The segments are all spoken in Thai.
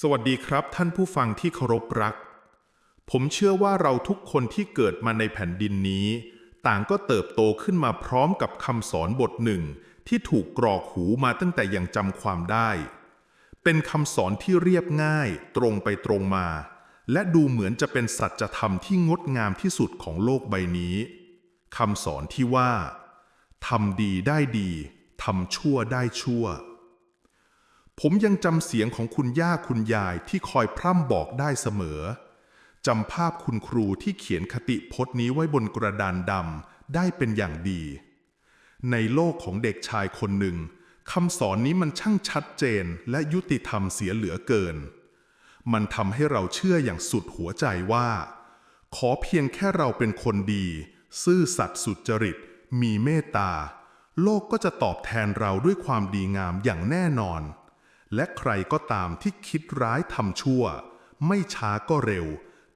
สวัสดีครับท่านผู้ฟังที่เคารพรัก ผมเชื่อว่าเราทุกคนที่เกิดมาในแผ่นดินนี้ ต่างก็เติบโตขึ้นมาพร้อมกับคำสอนบทหนึ่ง ที่ถูกกรอกหูมาตั้งแต่ยังจำความได้ เป็นคำสอนที่เรียบง่าย ตรงไปตรงมา และดูเหมือนจะเป็นสัจธรรมที่งดงามที่สุดของโลกใบนี้คำสอนที่ว่าทำดีได้ดีทำชั่วได้ชั่ว ผมยังจำเสียงของคุณย่าคุณยายที่คอยพร่ำบอกได้เสมอจำภาพคุณครูที่เขียนคติพจน์นี้ไว้บนกระดานดำได้เป็นอย่างดี ในโลกของเด็กชายคนหนึ่งคำสอนนี้มันช่างชัดเจนและยุติธรรมเสียเหลือเกิน มันทำให้เราเชื่ออย่างสุดหัวใจว่า ขอเพียงแค่เราเป็นคนดี ซื่อสัตย์สุจริต มีเมตตา โลกก็จะตอบแทนเราด้วยความดีงามอย่างแน่นอน และใครก็ตามที่คิดร้ายทำชั่ว ไม่ช้าก็เร็ว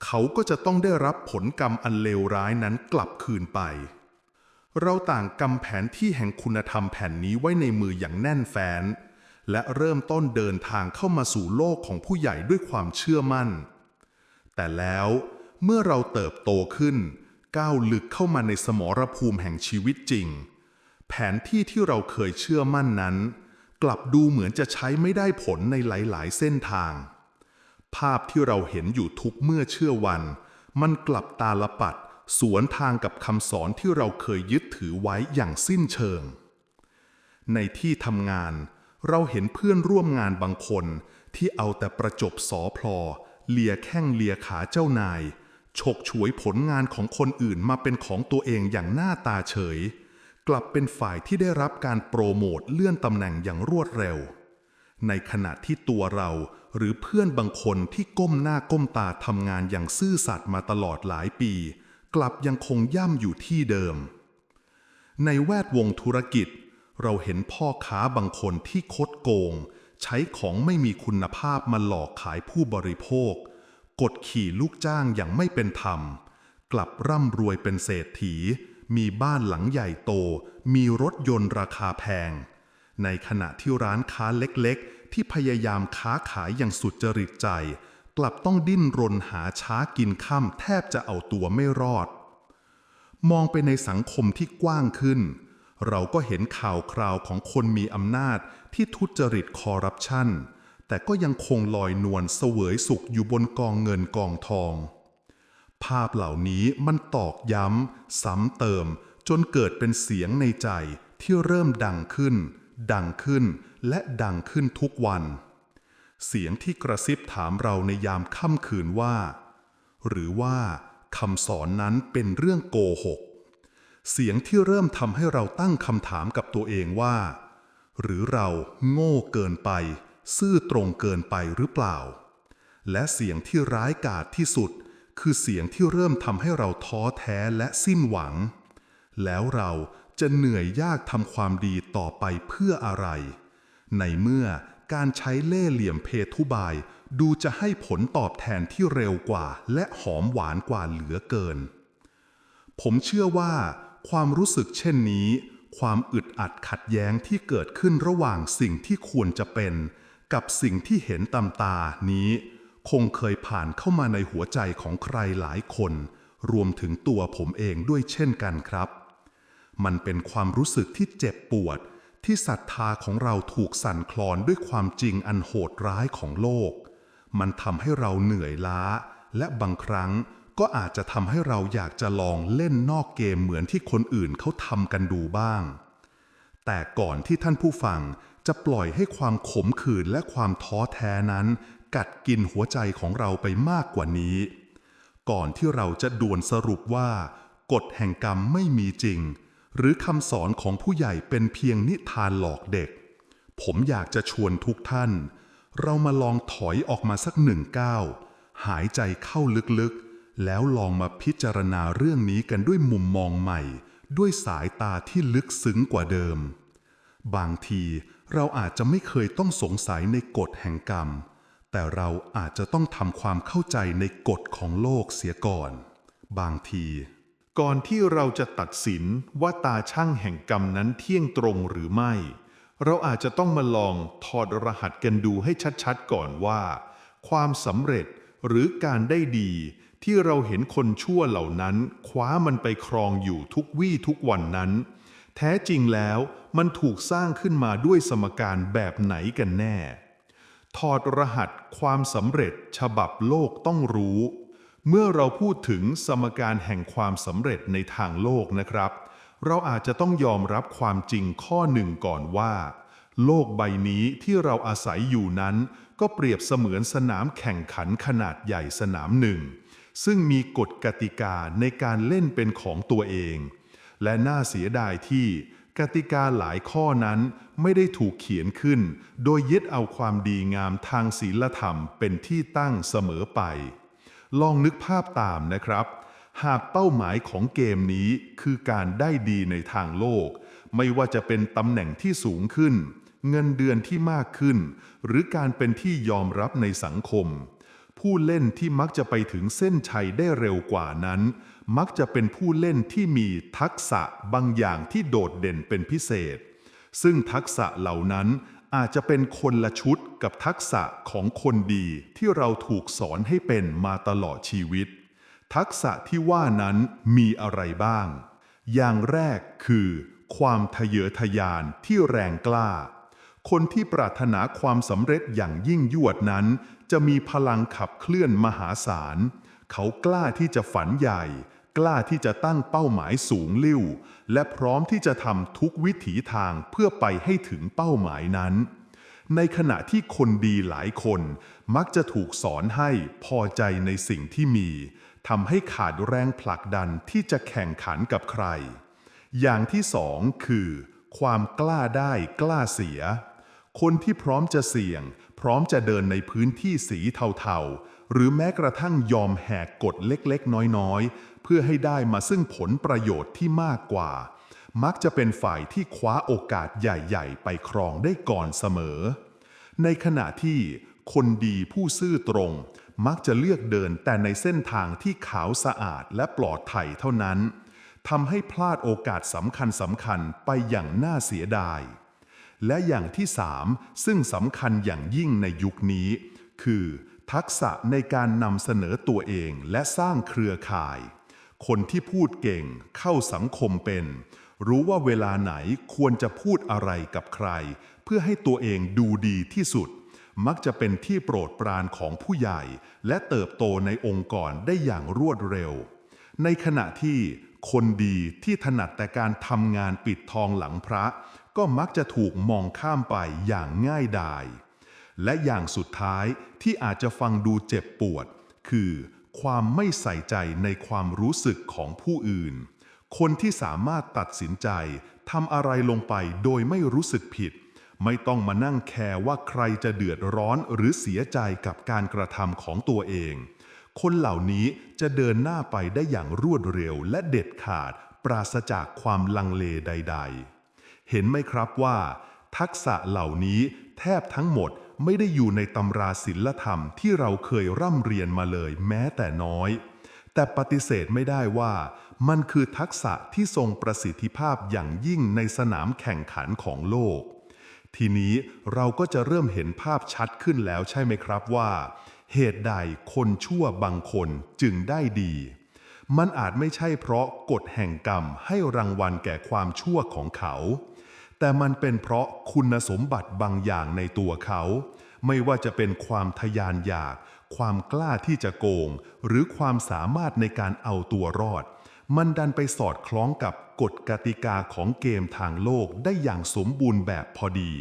เขาก็จะต้องได้รับผลกรรมอันเลวร้ายนั้นกลับคืนไป เราต่างกำแผนที่แห่งคุณธรรมแผ่นนี้ไว้ในมืออย่างแน่นแฟ้น และเริ่มต้นเดินทางเข้ามาสู่โลกของผู้ใหญ่ด้วยความเชื่อมั่น แต่แล้วเมื่อเราเติบโตขึ้น ก้าวลึกเข้ามาในสมรภูมิแห่งชีวิตจริง แผนที่ที่เราเคยเชื่อมั่นนั้น กลับดูเหมือนจะใช้ไม่ได้ผลในหลาย ๆ เส้นทาง ภาพที่เราเห็นอยู่ทุกเมื่อเชื่อวัน มันกลับตาลปัดสวนทางกับคำสอนที่เราเคยยึดถือไว้อย่างสิ้นเชิง ในที่ทำงาน เราเห็นเพื่อนร่วมงานบางคนที่เอาแต่ประจบสอพลอเลียแข้งเลียขาเจ้านาย ฉกฉวยผลงานของคนอื่นมาเป็นของตัวเองอย่างหน้าตาเฉย กลับเป็นฝ่ายที่ได้รับการโปรโมทเลื่อนตำแหน่งอย่างรวดเร็ว ในขณะที่ตัวเราหรือเพื่อนบางคนที่ก้มหน้าก้มตาทำงานอย่างซื่อสัตย์มาตลอดหลายปี กลับยังคงย่ำอยู่ที่เดิม ในแวดวงธุรกิจ เราเห็นพ่อค้าบางคนที่คดโกง ใช้ของไม่มีคุณภาพมาหลอกขายผู้บริโภค กดขี่ลูกจ้างอย่างไม่เป็นธรรม กลับร่ำรวยเป็นเศรษฐี มีบ้านหลังใหญ่โต มีรถยนต์ราคาแพง ในขณะที่ร้านค้าเล็กๆ ที่พยายามค้าขายอย่างสุดจริตใจ กลับต้องดิ้นรนหาช้ากินค่ำแทบจะเอาตัวไม่รอด มองไปในสังคมที่กว้างขึ้น เราก็เห็นข่าวคราวของคนมีอำนาจที่ทุจริตคอร์รัปชันแต่ก็ยังคงลอยนวลเสวยสุขอยู่บนกองเงินกองทอง ภาพเหล่านี้มันตอกย้ำ ซ้ำเติม จนเกิดเป็นเสียงในใจที่เริ่มดังขึ้น ดังขึ้นและดังขึ้นทุกวัน เสียงที่กระซิบถามเราในยามค่ำคืนว่า หรือว่าคำสอนนั้นเป็นเรื่องโกหก เสียงที่เริ่มทำให้เราตั้งคำถามกับตัวเองว่า หรือเราโง่เกินไป ซื่อตรงเกินไปหรือเปล่า และเสียงที่ร้ายกาจที่สุด คือเสียงที่เริ่มทำให้เราท้อแท้และสิ้นหวัง แล้วเราจะเหนื่อยยากทำความดีต่อไปเพื่ออะไร ในเมื่อการใช้เล่เหลี่ยมเพทุบาย ดูจะให้ผลตอบแทนที่เร็วกว่า และหอมหวานกว่าเหลือเกิน ผมเชื่อว่า ความรู้สึกเช่นนี้ ความอึดอัดขัดแย้งที่เกิดขึ้นระหว่างสิ่งที่ควรจะเป็น กับสิ่งที่เห็นตามตานี้ คงเคยผ่านเข้ามาในหัวใจของใครหลายคน รวมถึงตัวผมเองด้วยเช่นกันครับ มันเป็นความรู้สึกที่เจ็บปวด ที่ศรัทธาของเราถูกสั่นคลอนด้วยความจริงอันโหดร้ายของโลก มันทำให้เราเหนื่อยล้า และบางครั้งก็อาจจะทำให้เราอยากจะลองเล่นนอกเกมเหมือนที่คนอื่นเขาทำกันดูบ้าง แต่ก่อนที่ท่านผู้ฟังจะปล่อยให้ความขมขื่นและความท้อแท้นั้น กัดกินหัวใจของเราไปมากกว่านี้ ก่อนที่เราจะด่วนสรุปว่ากฎแห่งกรรมไม่มีจริง หรือคำสอนของผู้ใหญ่เป็นเพียงนิทานหลอกเด็ก ผมอยากจะชวนทุกท่าน เรามาลองถอยออกมาสักหนึ่งก้าวหายใจเข้าลึกๆ แล้วลองมาพิจารณาเรื่องนี้กันด้วยมุมมองใหม่ ด้วยสายตาที่ลึกซึ้งกว่าเดิม บางทีเราอาจจะไม่เคยต้องสงสัยในกฎแห่งกรรม แต่เราอาจจะต้องทำความเข้าใจในกฎของโลกเสียก่อน บางที ก่อนที่เราจะตัดสินว่าตาช่างแห่งกรรมนั้นเที่ยงตรงหรือไม่ เราอาจจะต้องมาลองถอดรหัสกันดูให้ชัดๆก่อนว่า ความสำเร็จหรือการได้ดีที่เราเห็นคนชั่วเหล่านั้น คว้ามันไปครองอยู่ทุกวี่ทุกวันนั้น แท้จริงแล้วมันถูกสร้างขึ้นมาด้วยสมการแบบไหนกันแน่ ถอดรหัสความสำเร็จฉบับโลกต้องรู้ เมื่อเราพูดถึงสมการแห่งความสำเร็จในทางโลกนะครับ เราอาจจะต้องยอมรับความจริงข้อหนึ่งก่อนว่า โลกใบนี้ที่เราอาศัยอยู่นั้น ก็เปรียบเสมือนสนามแข่งขันขนาดใหญ่สนามหนึ่ง ซึ่งมีกฎกติกาในการเล่นเป็นของตัวเอง และน่าเสียดายที่ กติกาหลายข้อนั้นไม่ได้ถูกเขียนขึ้น โดยยึดเอาความดีงามทางศีลธรรมเป็นที่ตั้งเสมอไป ลองนึกภาพตามนะครับ หากเป้าหมายของเกมนี้คือการได้ดีในทางโลก ไม่ว่าจะเป็นตำแหน่งที่สูงขึ้น เงินเดือนที่มากขึ้น หรือการเป็นที่ยอมรับในสังคม ผู้เล่นที่มักจะไปถึงเส้นชัยได้เร็วกว่านั้น มักจะเป็นผู้เล่นที่มีทักษะบางอย่างที่โดดเด่นเป็นพิเศษ ซึ่งทักษะเหล่านั้นอาจจะเป็นคนละชุดกับทักษะของคนดีที่เราถูกสอนให้เป็นมาตลอดชีวิต ทักษะที่ว่านั้นมีอะไรบ้าง อย่างแรกคือ ความทะเยอทะยานที่แรงกล้า คนที่ปรารถนาความสำเร็จอย่างยิ่งยวดนั้น จะมีพลังขับเคลื่อนมหาศาล เขากล้าที่จะฝันใหญ่ กล้าที่จะตั้งเป้าหมายสูงลิ่ว และพร้อมที่จะทำทุกวิถีทางเพื่อไปให้ถึงเป้าหมายนั้น ในขณะที่คนดีหลายคนมักจะถูกสอนให้พอใจในสิ่งที่มีทำให้ขาดแรงผลักดันที่จะแข่งขันกับใคร อย่างที่สองคือ ความกล้าได้กล้าเสีย คนที่พร้อมจะเสี่ยง พร้อมจะเดินในพื้นที่สีเทาๆ หรือแม้กระทั่งยอมแหกกฎเล็กๆ น้อยๆ เพื่อให้ได้มาซึ่งผลประโยชน์ที่มากกว่า มักจะเป็นฝ่ายที่คว้าโอกาสใหญ่ ๆ ไปครองได้ก่อนเสมอ ในขณะที่คนดีผู้ซื่อตรง มักจะเลือกเดินแต่ในเส้นทางที่ขาวสะอาดและปลอดภัยเท่านั้นทำให้พลาดโอกาสสำคัญสำคัญไปอย่างน่าเสียดาย และอย่างที่สามซึ่งสำคัญอย่างยิ่งในยุคนี้ คือ ทักษะในการนำเสนอตัวเองและสร้างเครือข่าย คนที่พูดเก่งเข้าสังคมเป็น รู้ว่าเวลาไหนควรจะพูดอะไรกับใคร เพื่อให้ตัวเองดูดีที่สุด มักจะเป็นที่โปรดปรานของผู้ใหญ่ และเติบโตในองค์กรได้อย่างรวดเร็ว ในขณะที่คนดีที่ถนัดแต่การทำงานปิดทองหลังพระ ก็มักจะถูกมองข้ามไปอย่างง่ายดาย และอย่างสุดท้ายที่อาจจะฟังดูเจ็บปวด คือความไม่ใส่ใจในความรู้สึกของผู้อื่น คนที่สามารถตัดสินใจทำอะไรลงไปโดยไม่รู้สึกผิด ไม่ต้องมานั่งแคร์ว่าใครจะเดือดร้อนหรือเสียใจกับการกระทำของตัวเอง คนเหล่านี้จะเดินหน้าไปได้อย่างรวดเร็วและเด็ดขาด ปราศจากความลังเลใด ๆ เห็นไหมครับว่า ทักษะเหล่านี้แทบทั้งหมด ไม่ได้อยู่ในตำราศิลธรรมที่เราเคยร่ำเรียนมาเลยแม้แต่น้อย แต่ปฏิเสธไม่ได้ว่า มันคือทักษะที่ทรงประสิทธิภาพอย่างยิ่งในสนามแข่งขันของโลก ทีนี้เราก็จะเริ่มเห็นภาพชัดขึ้นแล้วใช่ไหมครับว่า เหตุใดคนชั่วบางคนจึงได้ดีมันอาจไม่ใช่เพราะกฎแห่งกรรมให้รางวัลแก่ความชั่วของเขา แต่มันเป็นเพราะคุณสมบัติบางอย่างในตัวเขา ไม่ว่าจะเป็นความทะยานอยาก ความกล้าที่จะโกง หรือความสามารถในการเอาตัวรอด มันดันไปสอดคล้องกับกฎกติกาของเกมทางโลกได้อย่างสมบูรณ์แบบพอดี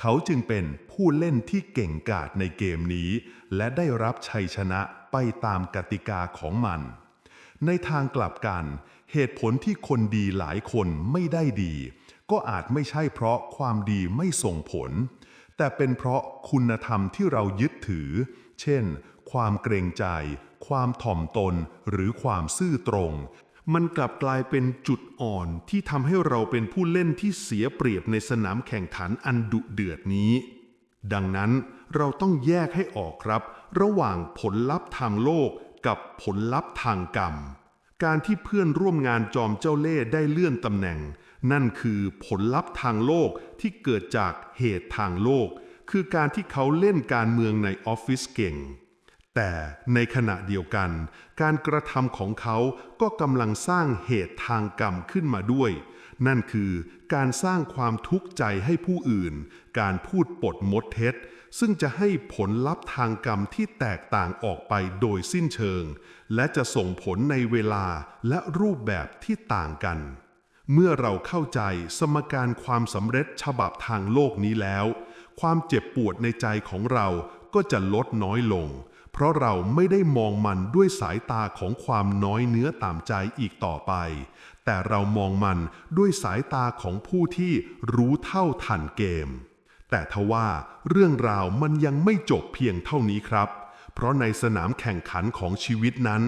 เขาจึงเป็นผู้เล่นที่เก่งกาจในเกมนี้ และได้รับชัยชนะไปตามกติกาของมัน ในทางกลับกัน เหตุผลที่คนดีหลายคนไม่ได้ดี ก็อาจไม่ใช่เพราะความดีไม่ส่งผล แต่เป็นเพราะคุณธรรมที่เรายึดถือ เช่น ความเกรงใจ ความถ่อมตน หรือความซื่อตรง มันกลับกลายเป็นจุดอ่อนที่ทำให้เราเป็นผู้เล่นที่เสียเปรียบในสนามแข่งขันอันดุเดือดนี้ ดังนั้นเราต้องแยกให้ออกครับ ระหว่างผลลัพธ์ทางโลกกับผลลัพธ์ทางกรรม การที่เพื่อนร่วมงานจอมเจ้าเล่ห์ได้เลื่อนตำแหน่ง นั่นคือผลลัพธ์ทางโลกที่เกิดจากเหตุทางโลก คือการที่เขาเล่นการเมืองในออฟฟิศเก่ง แต่ในขณะเดียวกัน การกระทำของเขาก็กำลังสร้างเหตุทางกรรมขึ้นมาด้วย นั่นคือการสร้างความทุกข์ใจให้ผู้อื่น การพูดปดมดเท็จ ซึ่งจะให้ผลลัพธ์ทางกรรมที่แตกต่างออกไปโดยสิ้นเชิง และจะส่งผลในเวลาและรูปแบบที่ต่างกัน เมื่อเราเข้าใจสมการความสำเร็จฉบับทางโลกนี้แล้ว ความเจ็บปวดในใจของเราก็จะลดน้อยลง เพราะเราไม่ได้มองมันด้วยสายตาของความน้อยเนื้อต่ำใจอีกต่อไป แต่เรามองมันด้วยสายตาของผู้ที่รู้เท่าทันเกม แต่ทว่าเรื่องราวมันยังไม่จบเพียงเท่านี้ครับเพราะในสนามแข่งขันของชีวิตนั้น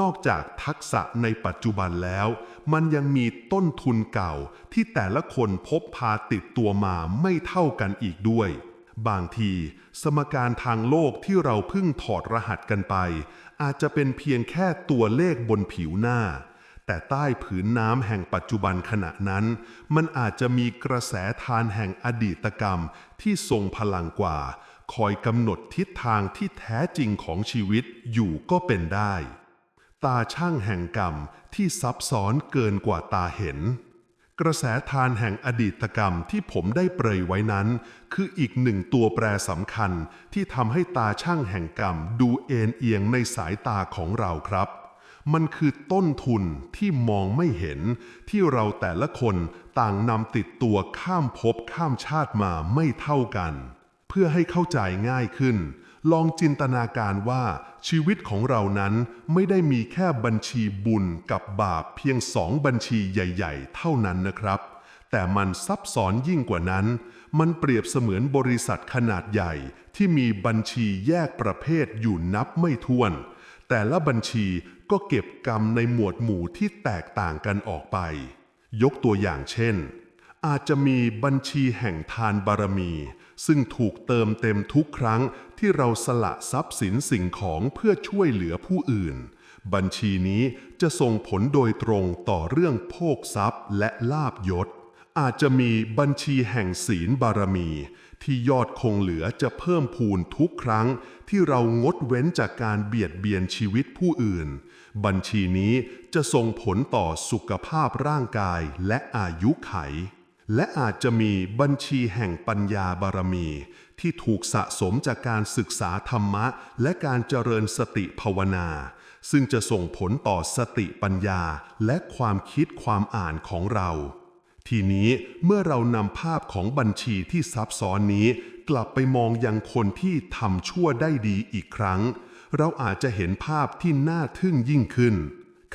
นอกจากทักษะในปัจจุบันแล้ว มันยังมีต้นทุนเก่าที่แต่ละคนพบพาติดตัวมาไม่เท่ากันอีกด้วย บางที สมการทางโลกที่เราเพิ่งถอดรหัสกันไป อาจจะเป็นเพียงแค่ตัวเลขบนผิวหน้า แต่ใต้ผืนน้ำแห่งปัจจุบันขณะนั้น มันอาจจะมีกระแสทานแห่งอดีตกรรมที่ทรงพลังกว่า คอยกำหนดทิศทางที่แท้จริงของชีวิตอยู่ก็เป็นได้ ตาช่างแห่งกรรมที่ซับซ้อนเกินกว่าตาเห็น กระแสทานแห่งอดีตกรรมที่ผมได้เปรยไว้นั้น คืออีกหนึ่งตัวแปรสำคัญที่ทำให้ตาช่างแห่งกรรมดูเอ็นเอียงในสายตาของเราครับ มันคือต้นทุนที่มองไม่เห็น ที่เราแต่ละคนต่างนำติดตัวข้ามภพข้ามชาติมาไม่เท่ากัน เพื่อให้เข้าใจง่ายขึ้น ลองจินตนาการว่าชีวิตของเรานั้นไม่ได้มีแค่บัญชีบุญกับบาปเพียงสองบัญชีใหญ่ ๆ เท่านั้นนะครับ แต่มันซับซ้อนยิ่งกว่านั้น มันเปรียบเสมือนบริษัทขนาดใหญ่ ที่มีบัญชีแยกประเภทอยู่นับไม่ถ้วน แต่ละบัญชีก็เก็บกรรมในหมวดหมู่ที่แตกต่างกันออกไป ยกตัวอย่างเช่น อาจจะมีบัญชีแห่งทานบารมี ซึ่งถูกเติมเต็มทุกครั้ง ที่เราสละทรัพย์สินสิ่งของเพื่อช่วยเหลือผู้อื่น บัญชีนี้จะส่งผลโดยตรงต่อเรื่องโภคทรัพย์และลาบยศ อาจจะมีบัญชีแห่งศีลบารมี ที่ยอดคงเหลือจะเพิ่มพูนทุกครั้ง ที่เรางดเว้นจากการเบียดเบียนชีวิตผู้อื่น บัญชีนี้จะส่งผลต่อสุขภาพร่างกายและอายุไขและอาจจะมีบัญชีแห่งปัญญาบารมี ที่ถูกสะสมจากการศึกษาธรรมะ และการเจริญสติภาวนา ซึ่งจะส่งผลต่อสติปัญญาและความคิดความอ่านของเรา ทีนี้เมื่อเรานำภาพของบัญชีที่ซับซ้อนนี้ กลับไปมองยังคนที่ทำชั่วได้ดีอีกครั้ง เราอาจจะเห็นภาพที่น่าทึ่งยิ่งขึ้น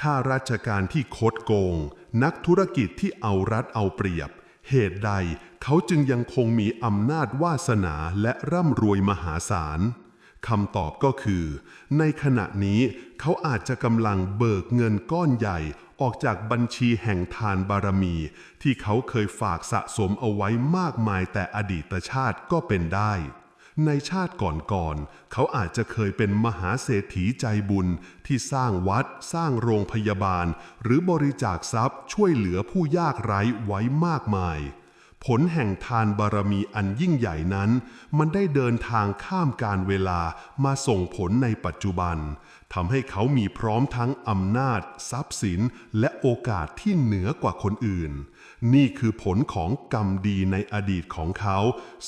ข้าราชการที่คดโกง นักธุรกิจที่เอารัดเอาเปรียบ เหตุใด เขาจึงยังคงมีอำนาจวาสนาและร่ำรวยมหาศาลคำตอบก็คือ ในขณะนี้เขาอาจจะกำลังเบิกเงินก้อนใหญ่ออกจากบัญชีแห่งทานบารมี ที่เขาเคยฝากสะสมเอาไว้มากมายแต่อดีตชาติก็เป็นได้ ในชาติก่อนๆเขาอาจจะเคยเป็นมหาเศรษฐีใจบุญที่สร้างวัด สร้างโรงพยาบาล หรือบริจาคทรัพย์ช่วยเหลือผู้ยากไร้ไว้มากมาย ผลแห่งทานบารมีอันยิ่งใหญ่นั้น มันได้เดินทางข้ามการเวลามาส่งผลในปัจจุบันทำให้เขามีพร้อมทั้งอำนาจ ทรัพย์สิน และโอกาสที่เหนือกว่าคนอื่น นี่คือผลของกรรมดีในอดีตของเขา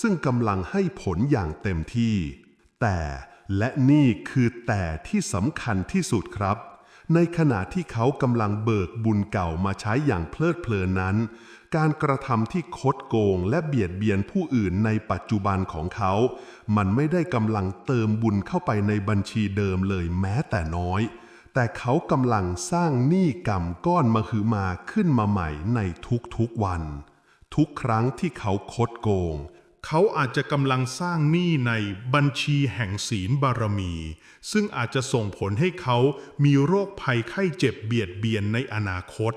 ซึ่งกำลังให้ผลอย่างเต็มที่ แต่และนี่คือแต่ที่สำคัญที่สุดครับ ในขณะที่เขากำลังเบิกบุญเก่ามาใช้อย่างเพลิดเพลินนั้น การกระทำที่คดโกงและเบียดเบียนผู้อื่นในปัจจุบันของเขา มันไม่ได้กำลังเติมบุญเข้าไปในบัญชีเดิมเลยแม้แต่น้อย แต่เขากำลังสร้างหนี้กรรมก้อนมหึมาขึ้นมาใหม่ในทุกๆวัน ทุกครั้งที่เขาคดโกง เขาอาจจะกำลังสร้างหนี้ในบัญชีแห่งศีลบารมี ซึ่งอาจจะส่งผลให้เขามีโรคภัยไข้เจ็บเบียดเบียนในอนาคต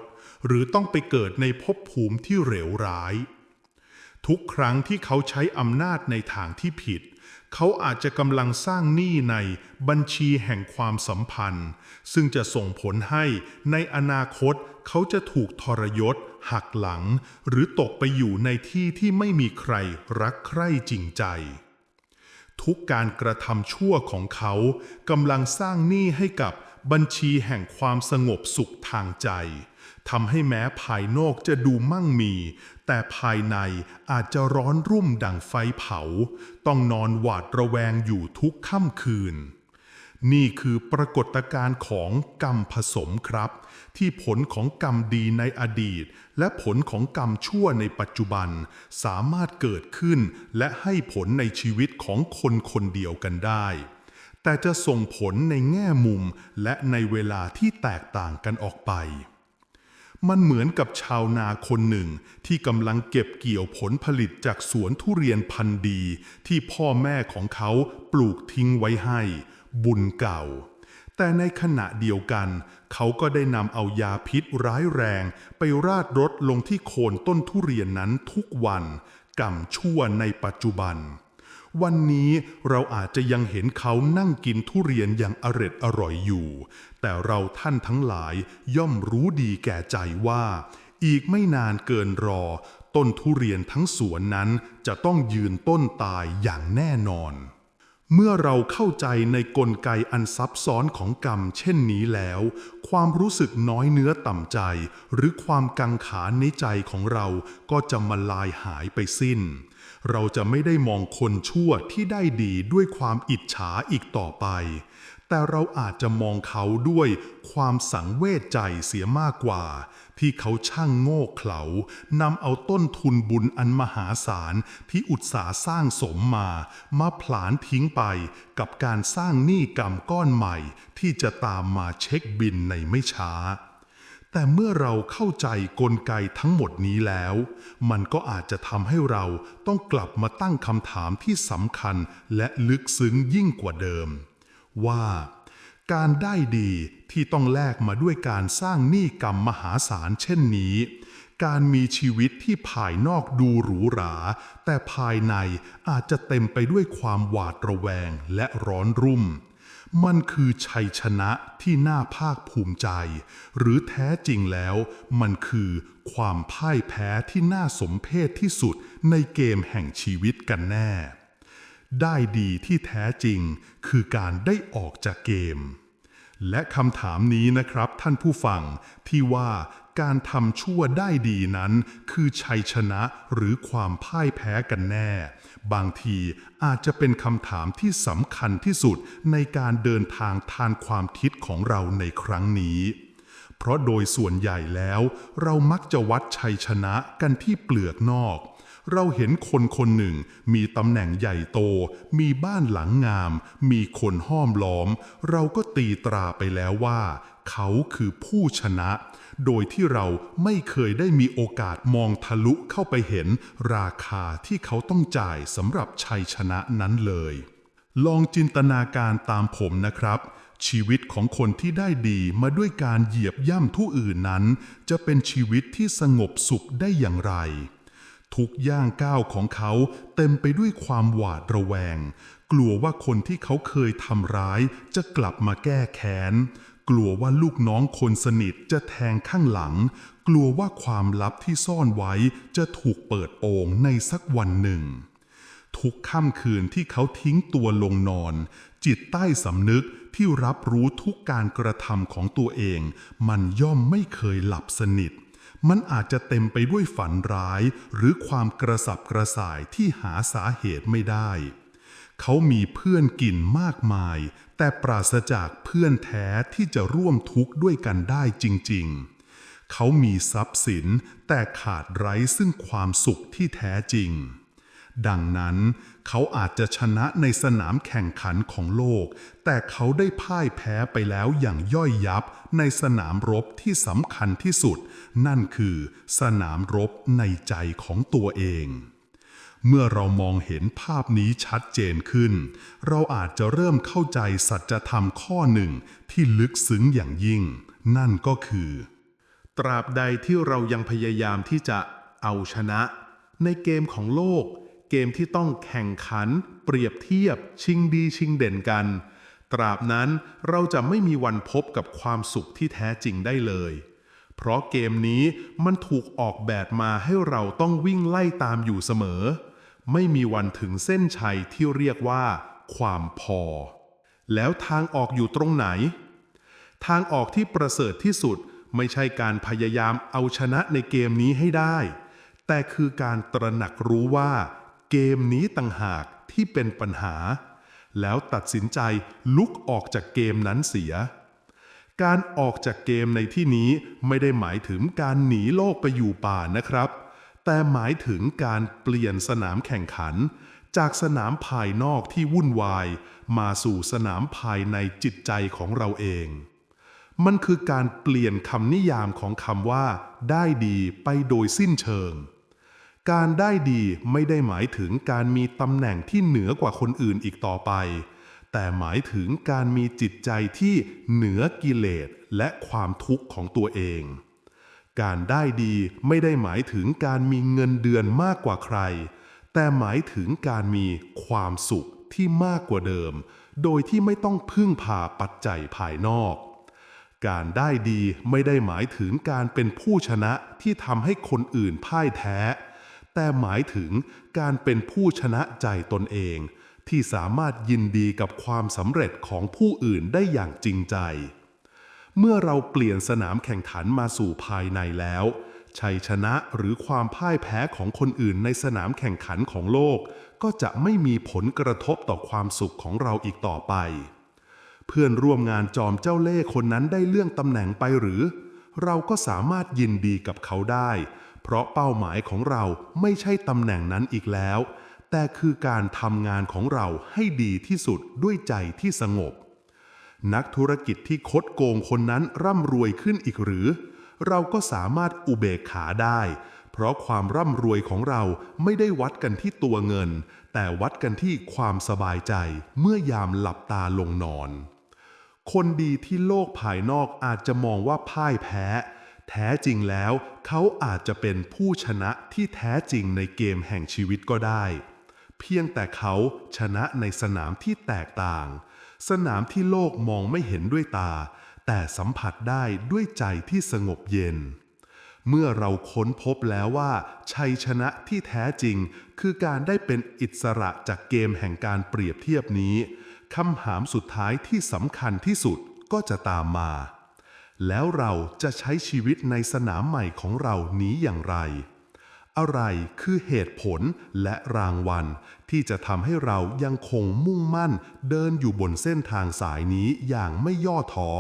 หรือต้องไปเกิดในภพภูมิที่เหลวร้าย ทุกครั้งที่เขาใช้อำนาจในทางที่ผิด เขาอาจจะกำลังสร้างหนี้ในบัญชีแห่งความสัมพันธ์ ซึ่งจะส่งผลให้ในอนาคตเขาจะถูกทรยศ หักหลัง หรือตกไปอยู่ในที่ที่ไม่มีใครรักใคร่จริงใจทุกการกระทำชั่วของเขากำลังสร้างหนี้ให้กับบัญชีแห่งความสงบสุขทางใจ ทำให้แม้ภายนอกจะดูมั่งมี แต่ภายในอาจจะร้อนรุ่มดังไฟเผา ต้องนอนหวาดระแวงอยู่ทุกค่ำคืน นี่คือปรากฏการณ์ของกรรมผสมครับ ที่ผลของกรรมดีในอดีต และผลของกรรมชั่วในปัจจุบัน สามารถเกิดขึ้น และให้ผลในชีวิตของคนคนเดียวกันได้แต่จะส่งผลในแง่มุมและในเวลาที่แตกต่างกันออกไป มันเหมือนกับชาวนาคนหนึ่งที่กำลังเก็บเกี่ยวผลผลิตจากสวนทุเรียนพันธุ์ดี ที่พ่อแม่ของเขาปลูกทิ้งไว้ให้ บุญเก่า แต่ในขณะเดียวกัน เขาก็ได้นำเอายาพิษร้ายแรง ไปราดรถลงที่โคนต้นทุเรียนนั้นทุกวันกรรมชั่วในปัจจุบัน วันนี้เราอาจจะยังเห็นเขานั่งกินทุเรียนอย่างอร็ดอร่อยอยู่ แต่เราท่านทั้งหลายย่อมรู้ดีแก่ใจว่า อีกไม่นานเกินรอ ต้นทุเรียนทั้งสวนนั้นจะต้องยืนต้นตายอย่างแน่นอน เมื่อเราเข้าใจในกลไกอันซับซ้อนของกรรมเช่นนี้แล้ว ความรู้สึกน้อยเนื้อต่ำใจ หรือความกังขาในใจของเราก็จะมาลายหายไปสิ้น เราจะไม่ได้มองคนชั่วที่ได้ดีด้วยความอิจฉาอีกต่อไป แต่เราอาจจะมองเขาด้วยความสังเวชใจเสียมากกว่า ที่เขาช่างโง่เขลานำเอาต้นทุนบุญอันมหาศาลที่อุตสาสร้างสมมา มาผลาญทิ้งไปกับการสร้างหนี้กรรมก้อนใหม่ที่จะตามมาเช็คบินในไม่ช้า แต่เมื่อเราเข้าใจกลไกทั้งหมดนี้แล้ว มันก็อาจจะทำให้เราต้องกลับมาตั้งคำถามที่สำคัญและลึกซึ้งยิ่งกว่าเดิม ว่า การได้ดีที่ต้องแลกมาด้วยการสร้างหนี้กรรมมหาศาลเช่นนี้ การมีชีวิตที่ภายนอกดูหรูหรา แต่ภายในอาจจะเต็มไปด้วยความหวาดระแวงและร้อนรุ่ม มันคือชัยชนะที่น่าภาคภูมิใจ หรือแท้จริงแล้ว มันคือความพ่ายแพ้ที่น่าสมเพชที่สุดในเกมแห่งชีวิตกันแน่ ได้ดีที่แท้จริงคือการได้ออกจากเกม และคำถามนี้นะครับท่านผู้ฟังที่ว่าการทำชั่วได้ดีนั้น คือชัยชนะหรือความพ่ายแพ้กันแน่ บางทีอาจจะเป็นคำถามที่สำคัญที่สุดในการเดินทางทานความคิดของเราในครั้งนี้ เพราะโดยส่วนใหญ่แล้ว เรามักจะวัดชัยชนะกันที่เปลือกนอก เราเห็นคนคนหนึ่ง มีตำแหน่งใหญ่โต มีบ้านหลังงาม มีคนห้อมล้อม เราก็ตีตราไปแล้วว่า เขาคือผู้ชนะ โดยที่เราไม่เคยได้มีโอกาสมองทะลุเข้าไปเห็น ราคาที่เขาต้องจ่ายสำหรับชัยชนะนั้นเลย ลองจินตนาการตามผมนะครับชีวิตของคนที่ได้ดีมาด้วยการเหยียบย่ำผู้อื่นนั้น จะเป็นชีวิตที่สงบสุขได้อย่างไร ทุกย่างก้าวของเขาเต็มไปด้วยความหวาดระแวง กลัวว่าคนที่เขาเคยทำร้ายจะกลับมาแก้แค้น กลัวว่าลูกน้องคนสนิทจะแทงข้างหลัง กลัวว่าความลับที่ซ่อนไว้จะถูกเปิดโปงในสักวันหนึ่ง ทุกค่ำคืนที่เขาทิ้งตัวลงนอน จิตใต้สำนึกที่รับรู้ทุกการกระทำของตัวเอง มันย่อมไม่เคยหลับสนิท มันอาจจะเต็มไปด้วยฝันร้ายหรือความกระสับกระส่ายที่หาสาเหตุไม่ได้ เขามีเพื่อนกินมากมาย แต่ปราศจากเพื่อนแท้ที่จะร่วมทุกข์ด้วยกันได้จริง ๆ เขามีทรัพย์สินแต่ขาดไร้ซึ่งความสุขที่แท้จริง ดังนั้นเขาอาจจะชนะในสนามแข่งขันของโลก แต่เขาได้พ่ายแพ้ไปแล้วอย่างย่อยยับในสนามรบที่สำคัญที่สุด นั่นคือสนามรบในใจของตัวเอง เมื่อเรามองเห็นภาพนี้ชัดเจนขึ้น เราอาจจะเริ่มเข้าใจสัจธรรมข้อหนึ่งที่ลึกซึ้งอย่างยิ่ง นั่นก็คือ ตราบใดที่เรายังพยายามที่จะเอาชนะ ในเกมของโลก เกมที่ต้องแข่งขัน เปรียบเทียบ ชิงดีชิงเด่นกัน ตราบนั้นเราจะไม่มีวันพบกับความสุขที่แท้จริงได้เลย เพราะเกมนี้มันถูกออกแบบมาให้เราต้องวิ่งไล่ตามอยู่เสมอ ไม่มีวันถึงเส้นชัยที่เรียกว่า ความพอ แล้วทางออกอยู่ตรงไหน ทางออกที่ประเสริฐที่สุดไม่ใช่การพยายามเอาชนะในเกมนี้ให้ได้ แต่คือการตระหนักรู้ว่า เกมนี้ต่างหากที่เป็นปัญหา แล้วตัดสินใจลุกออกจากเกมนั้นเสีย การออกจากเกมในที่นี้ไม่ได้หมายถึงการหนีโลกไปอยู่ป่านะครับ แต่หมายถึงการเปลี่ยนสนามแข่งขัน จากสนามภายนอกที่วุ่นวาย มาสู่สนามภายในจิตใจของเราเอง มันคือการเปลี่ยนคำนิยามของคำว่า ได้ดีไปโดยสิ้นเชิง การได้ดีไม่ได้หมายถึงการมีตำแหน่งที่เหนือกว่าคนอื่นอีกต่อไป แต่หมายถึงการมีจิตใจที่เหนือกิเลสและความทุกข์ของตัวเอง การได้ดีไม่ได้หมายถึงการมีเงินเดือนมากกว่าใคร แต่หมายถึงการมีความสุขที่มากกว่าเดิม โดยที่ไม่ต้องพึ่งพาปัจจัยภายนอก การได้ดีไม่ได้หมายถึงการเป็นผู้ชนะที่ทำให้คนอื่นพ่ายแท้ แต่หมายถึงการเป็นผู้ชนะใจตนเอง ที่สามารถยินดีกับความสำเร็จของผู้อื่นได้อย่างจริงใจ เมื่อเราเปลี่ยนสนามแข่งขันมาสู่ภายในแล้ว ชัยชนะหรือความพ่ายแพ้ของคนอื่นในสนามแข่งขันของโลก ก็จะไม่มีผลกระทบต่อความสุขของเราอีกต่อไป เพื่อนร่วมงานจอมเจ้าเล่ห์คนนั้นได้เลื่อนตำแหน่งไปหรือ เราก็สามารถยินดีกับเขาได้ เพราะเป้าหมายของเราไม่ใช่ตำแหน่งนั้นอีกแล้ว แต่คือการทำงานของเราให้ดีที่สุดด้วยใจที่สงบ นักธุรกิจที่คดโกงคนนั้นร่ำรวยขึ้นอีกหรือ เราก็สามารถอุเบกขาได้ เพราะความร่ำรวยของเราไม่ได้วัดกันที่ตัวเงิน แต่วัดกันที่ความสบายใจเมื่อยามหลับตาลงนอน คนดีที่โลกภายนอกอาจจะมองว่าพ่ายแพ้ แท้จริงแล้ว เขาอาจจะเป็นผู้ชนะที่แท้จริงในเกมแห่งชีวิตก็ได้ เพียงแต่เขาชนะในสนามที่แตกต่าง สนามที่โลกมองไม่เห็นด้วยตา แต่สัมผัสได้ด้วยใจที่สงบเย็น เมื่อเราค้นพบแล้วว่า ชัยชนะที่แท้จริง คือการได้เป็นอิสระจากเกมแห่งการเปรียบเทียบนี้คำถามสุดท้ายที่สำคัญที่สุดก็จะตามมา แล้วเราจะใช้ชีวิตในสนามใหม่ของเรานี้อย่างไร อะไรคือเหตุผลและรางวัล ที่จะทำให้เรายังคงมุ่งมั่น เดินอยู่บนเส้นทางสายนี้อย่างไม่ย่อท้อ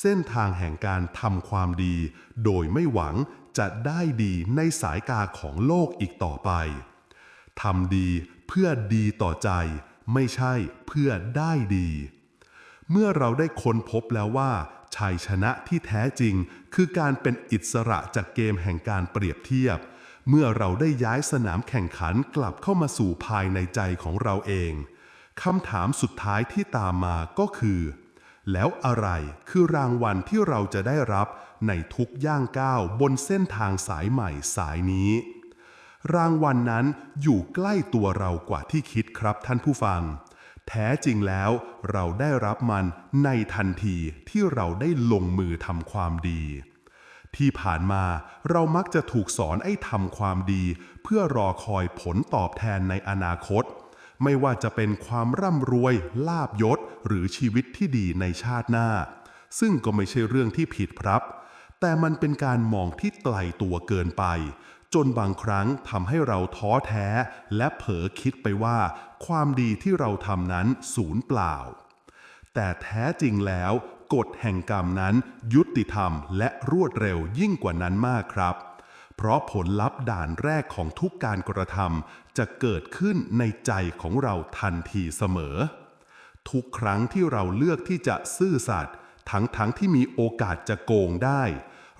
เส้นทางแห่งการทำความดี โดยไม่หวังจะได้ดีในสายกาของโลกอีกต่อไป ทำดีเพื่อดีต่อใจ ไม่ใช่เพื่อได้ดี เมื่อเราได้ค้นพบแล้วว่า ชัยชนะที่แท้จริง คือการเป็นอิสระจากเกมแห่งการเปรียบเทียบ เมื่อเราได้ย้ายสนามแข่งขันกลับเข้ามาสู่ภายในใจของเราเองคำถามสุดท้ายที่ตามมาก็คือ แล้วอะไรคือรางวัลที่เราจะได้รับในทุกย่างก้าวบนเส้นทางสายใหม่สายนี้ รางวัลนนั้นอยู่ใกล้ตัวเรากว่าที่คิดครับท่านผู้ฟัง แท้จริงแล้วเราได้รับมันในทันทีที่เราได้ลงมือทำความดี ที่ผ่านมาเรามักจะถูกสอนให้ทำความดี เพื่อรอคอยผลตอบแทนในอนาคต ไม่ว่าจะเป็นความร่ำรวย ลาบยศ หรือชีวิตที่ดีในชาติหน้า ซึ่งก็ไม่ใช่เรื่องที่ผิดครับ แต่มันเป็นการมองที่ไกลตัวเกินไป จนบางครั้งทำให้เราท้อแท้ และเผลอคิดไปว่า ความดีที่เราทำนั้นสูญเปล่า แต่แท้จริงแล้วกฎแห่งกรรมนั้นยุติธรรมและรวดเร็วยิ่งกว่านั้นมากครับ เพราะผลลัพธ์ด่านแรกของทุกการกระทำจะเกิดขึ้นในใจของเราทันทีเสมอ ทุกครั้งที่เราเลือกที่จะซื่อสัตย์ทั้งทั้งที่มีโอกาสจะโกงได้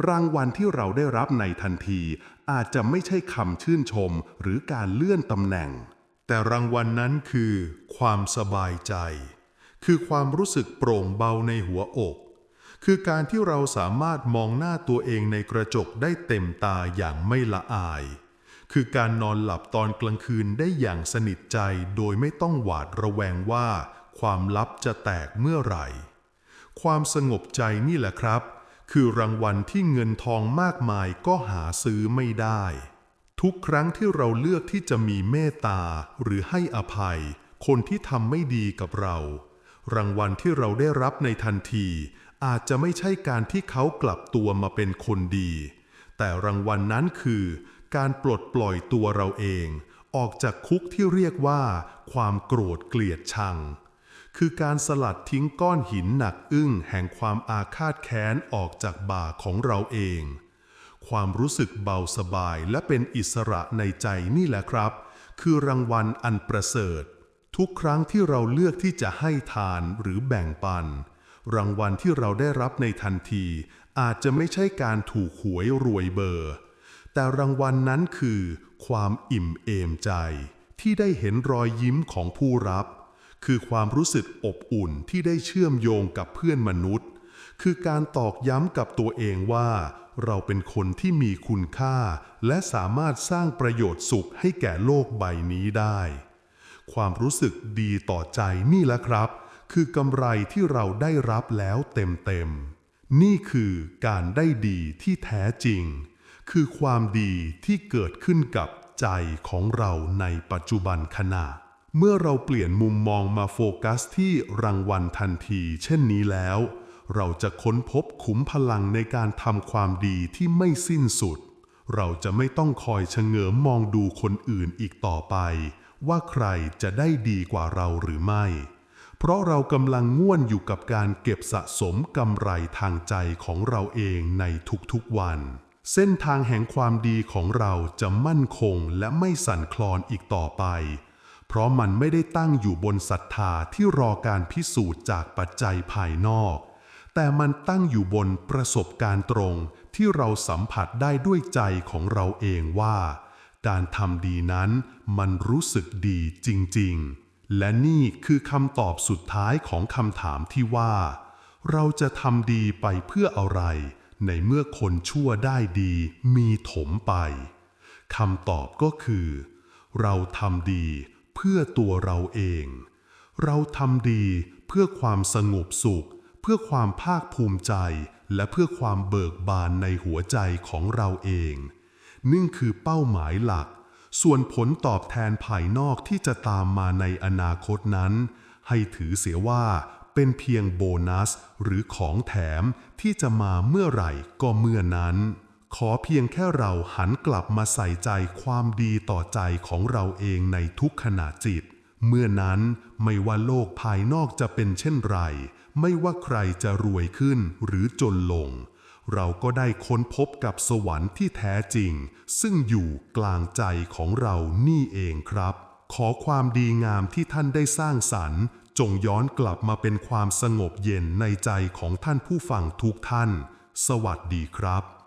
รางวัลที่เราได้รับในทันที อาจจะไม่ใช่คำชื่นชมหรือการเลื่อนตำแหน่ง แต่รางวัลนนั้นคือ ความสบายใจ คือความรู้สึกโปร่งเบาในหัวอก คือการที่เราสามารถมองหน้าตัวเองในกระจกได้เต็มตาอย่างไม่ละอาย คือการนอนหลับตอนกลางคืนได้อย่างสนิทใจโดยไม่ต้องหวาดระแวงว่า ความลับจะแตกเมื่อไหร่ ความสงบใจนี่แหละครับ คือรางวัลที่เงินทองมากมายก็หาซื้อไม่ได้ ทุกครั้งที่เราเลือกที่จะมีเมตตาหรือให้อภัย คนที่ทำไม่ดีกับเรา รางวัลที่เราได้รับในทันที อาจจะไม่ใช่การที่เขากลับตัวมาเป็นคนดี แต่รางวัลนั้นคือ การปลดปล่อยตัวเราเอง ออกจากคุกที่เรียกว่า ความโกรธเกลียดชัง คือการสลัดทิ้งก้อนหินหนักอึ้งแห่งความอาฆาตแค้นออกจากบ่าของเราเอง ความรู้สึกเบาสบายและเป็นอิสระในใจนี่แหละครับ คือรางวัลอันประเสริฐ ทุกครั้งที่เราเลือกที่จะให้ทานหรือแบ่งปัน รางวัลที่เราได้รับในทันที อาจจะไม่ใช่การถูกหวยรวยเบอร์ แต่รางวัลนั้นคือ ความอิ่มเอมใจ ที่ได้เห็นรอยยิ้มของผู้รับ คือความรู้สึกอบอุ่นที่ได้เชื่อมโยงกับเพื่อนมนุษย์ คือการตอกย้ำกับตัวเองว่า เราเป็นคนที่มีคุณค่า และสามารถสร้างประโยชน์สุขให้แก่โลกใบนี้ได้ ความรู้สึกดีต่อใจนี่แหละครับ คือกำไรที่เราได้รับแล้วเต็มๆ นี่คือการได้ดีที่แท้จริง คือความดีที่เกิดขึ้นกับใจของเราในปัจจุบันขณะ เมื่อเราเปลี่ยนมุมมองมาโฟกัสที่รางวัลทันที เช่นนี้แล้ว เราจะค้นพบขุมพลังในการทำความดีที่ไม่สิ้นสุด เราจะไม่ต้องคอยชะเง้อมองดูคนอื่นอีกต่อไป ว่าใครจะได้ดีกว่าเราหรือไม่ เพราะเรากำลังง่วนอยู่กับการเก็บสะสมกำไรทางใจของเราเองในทุกๆวัน เส้นทางแห่งความดีของเราจะมั่นคงและไม่สั่นคลอนอีกต่อไป เพราะมันไม่ได้ตั้งอยู่บนศรัทธาที่รอการพิสูจน์จากปัจจัยภายนอก แต่มันตั้งอยู่บนประสบการณ์ตรงที่เราสัมผัสได้ด้วยใจของเราเองว่า การทำดีนั้นมันรู้สึกดีจริง ๆ และนี่คือคำตอบสุดท้ายของคำถามที่ว่า เราจะทำดีไปเพื่ออะไร ในเมื่อคนชั่วได้ดีมีถมไปคำตอบก็คือ เราทำดีเพื่อตัวเราเอง เราทำดีเพื่อความสงบสุข เพื่อความภาคภูมิใจ และเพื่อความเบิกบานในหัวใจของเราเอง นึ่งคือเป้าหมายหลัก ส่วนผลตอบแทนภายนอกที่จะตามมาในอนาคตนั้น ให้ถือเสียว่าเป็นเพียงโบนัสหรือของแถมที่จะมาเมื่อไหร่ก็เมื่อนั้น ขอเพียงแค่เราหันกลับมาใส่ใจความดีต่อใจของเราเองในทุกขณะจิต เมื่อนั้นไม่ว่าโลกภายนอกจะเป็นเช่นไร ไม่ว่าใครจะรวยขึ้นหรือจนลง เราก็ได้ค้นพบกับสวรรค์ที่แท้จริง ซึ่งอยู่กลางใจของเรานี่เองครับ ขอความดีงามที่ท่านได้สร้างสรรค์ จงย้อนกลับมาเป็นความสงบเย็นในใจของท่านผู้ฟังทุกท่าน สวัสดีครับ